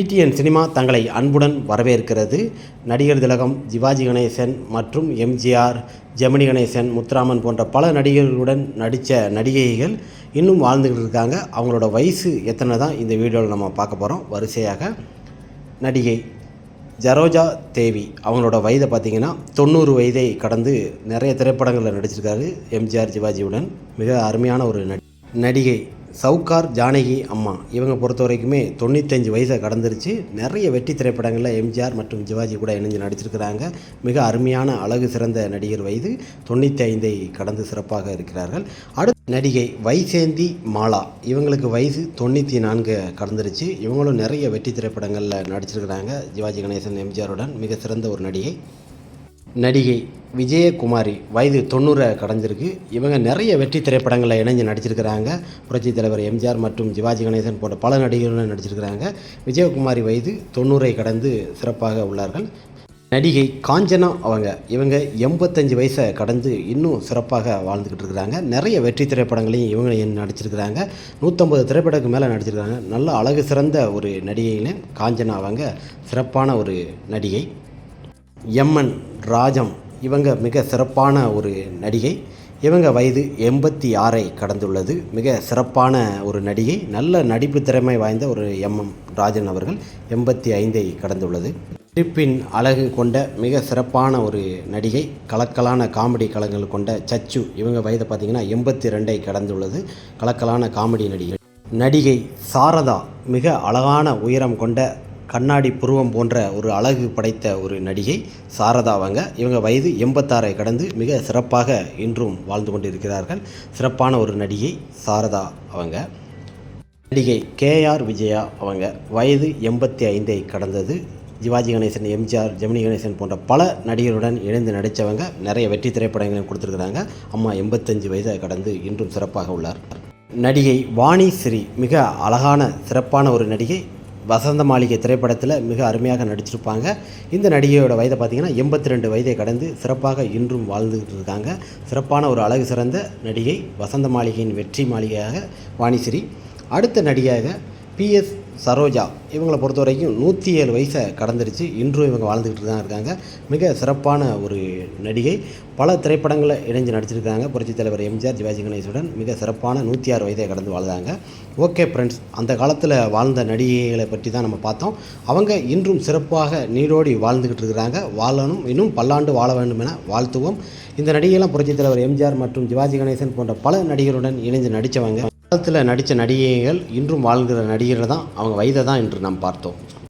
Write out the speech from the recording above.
DTN cinema தங்களை அன்புடன் வரவேற்கிறது. நடிகர் திலகம் சிவாஜி கணேசன் மற்றும் எம்ஜிஆர் ஜெமினி கணேசன் முத்துராமன் போன்ற பல நடிகர்களுடன் நடித்த நடிகைகள் இன்னும் வாழ்ந்துக்கிட்டு இருக்காங்க. அவங்களோட வயசு எத்தனை தான் இந்த வீடியோவில் நம்ம பார்க்க போகிறோம் வரிசையாக நடிகை ஜரோஜா தேவி அவங்களோட வயதை பார்த்திங்கன்னா தொண்ணூறு வயதை கடந்து நிறைய திரைப்படங்களில் நடிச்சிருக்காரு எம்ஜிஆர் சிவாஜியுடன். மிக அருமையான ஒரு நடி நடிகை. சவுகார் ஜானகி அம்மா. இவங்க பொறுத்த வரைக்குமே தொண்ணூத்தஞ்சு வயசை கடந்துருச்சு. நிறைய வெற்றி திரைப்படங்களில் எம்ஜிஆர் மற்றும் சிவாஜி கூட இணைஞ்சு நடிச்சிருக்கிறாங்க. மிக அருமையான அழகு சிறந்த நடிகர் வயது. தொண்ணூற்றி ஐந்தை கடந்து சிறப்பாக இருக்கிறார்கள். அடுத்த நடிகை வைசேந்தி மாலா. இவங்களுக்கு வயசு தொண்ணூற்றி நான்கு கடந்துருச்சு. இவங்களும் நிறைய வெற்றி திரைப்படங்களில் நடிச்சிருக்கிறாங்க. சிவாஜி கணேசன் எம்ஜிஆருடன் மிக சிறந்த ஒரு நடிகை. நடிகை விஜயகுமாரி வயது தொண்ணூறை கடந்திருக்கு. இவங்க நிறைய வெற்றி திரைப்படங்களில் இணைஞ்சு நடிச்சிருக்கிறாங்க. புரட்சித் தலைவர் எம்ஜிஆர் மற்றும் சிவாஜி கணேசன் போன்ற பல நடிகர்களும் நடிச்சிருக்கிறாங்க. விஜயகுமாரி வயது தொண்ணூறை கடந்து சிறப்பாக உள்ளார்கள். நடிகை காஞ்சனா அவங்க இவங்க எண்பத்தஞ்சு வயசை கடந்து இன்னும் சிறப்பாக வாழ்ந்துக்கிட்டு இருக்கிறாங்க. நிறைய வெற்றி திரைப்படங்களையும் இவங்க நடிச்சிருக்கிறாங்க. நூற்றம்பது திரைப்படத்துக்கு மேலே நடிச்சிருக்காங்க நல்ல அழகு சிறந்த ஒரு நடிகைன்னு காஞ்சனா அவங்க சிறப்பான ஒரு நடிகை. எம்என் ராஜம் இவங்க மிக சிறப்பான ஒரு நடிகை. இவங்க வயது எண்பத்தி ஆறை கடந்துள்ளது. மிக சிறப்பான ஒரு நடிகை. நல்ல நடிப்பு திறமை வாய்ந்த ஒரு எம்எம் ராஜன் அவர்கள் எண்பத்தி ஐந்தை கடந்துள்ளது. நடிப்பின் அழகு கொண்ட மிக சிறப்பான ஒரு நடிகை. கலக்கலான காமெடி கலங்கள் கொண்ட சச்சு இவங்க வயது பார்த்திங்கன்னா எண்பத்தி ரெண்டை கடந்துள்ளது. கலக்கலான காமெடி நடிகை. நடிகை சாரதா மிக அழகான உயரம் கொண்ட கண்ணாடி புருவம் போன்ற ஒரு அழகு படைத்த ஒரு நடிகை சாரதா அவங்க. இவங்க வயது எண்பத்தாறை கடந்து மிக சிறப்பாக இன்றும் வாழ்ந்து கொண்டிருக்கிறார்கள். சிறப்பான ஒரு நடிகை சாரதா அவங்க. நடிகை கேஆர் விஜயா அவங்க. வயது எண்பத்தி ஐந்தை கடந்தது. சிவாஜி கணேசன் எம்ஜிஆர் ஜெமினி கணேசன் போன்ற பல நடிகருடன் இணைந்து நடித்தவங்க நிறைய வெற்றி திரைப்படங்களையும் கொடுத்துருக்குறாங்க. அம்மா எண்பத்தஞ்சு வயதை கடந்து இன்றும் சிறப்பாக உள்ளார். நடிகை வாணி ஸ்ரீ மிக அழகான சிறப்பான ஒரு நடிகை. வசந்த மாளிகை திரைப்படத்தில் மிக அருமையாக நடிச்சிருப்பாங்க. இந்த நடிகையோட வயதை பார்த்திங்கன்னா எண்பத்தி ரெண்டு வயதை கடந்து சிறப்பாக இன்றும் வாழ்ந்துகிட்டு இருக்காங்க. சிறப்பான ஒரு அழகு சிறந்த நடிகை வசந்த மாளிகையின் வெற்றி மாளிகையாக வாணிஸ்ரீ அடுத்த நடிகையாக பிஎஸ் சரோஜா. இவங்களை பொறுத்த வரைக்கும் நூற்றி ஏழு வயசை கடந்துருச்சு. இன்றும் இவங்க வாழ்ந்துக்கிட்டு தான் இருக்காங்க. மிக சிறப்பான ஒரு நடிகை. பல திரைப்படங்களில் இணைஞ்சு நடிச்சிருக்காங்க. புரட்சித் தலைவர் எம்ஜிஆர் சிவாஜி கணேசுடன் மிக சிறப்பான நூற்றி ஆறு வயதை கடந்து வாழ்ந்தாங்க. ஓகே ஃப்ரெண்ட்ஸ் அந்த காலத்தில் வாழ்ந்த நடிகைகளை பற்றி தான் நம்ம பார்த்தோம். அவங்க இன்றும் சிறப்பாக நீரோடி வாழ்ந்துக்கிட்டு இருக்கிறாங்க. வாழணும் இன்னும் பல்லாண்டு வாழ வேண்டும் என வாழ்த்துவோம். இந்த நடிகையெல்லாம் புரட்சித் தலைவர் எம்ஜிஆர் மற்றும் சிவாஜி கணேசன் போன்ற பல நடிகருடன் இணைந்து நடித்தவங்க காலத்தில் நடித்த நடிகைகள் இன்றும் வாழ்கிற நடிகர்கள் தான். அவங்க வயதை தான் இன்று நாம் பார்த்தோம்.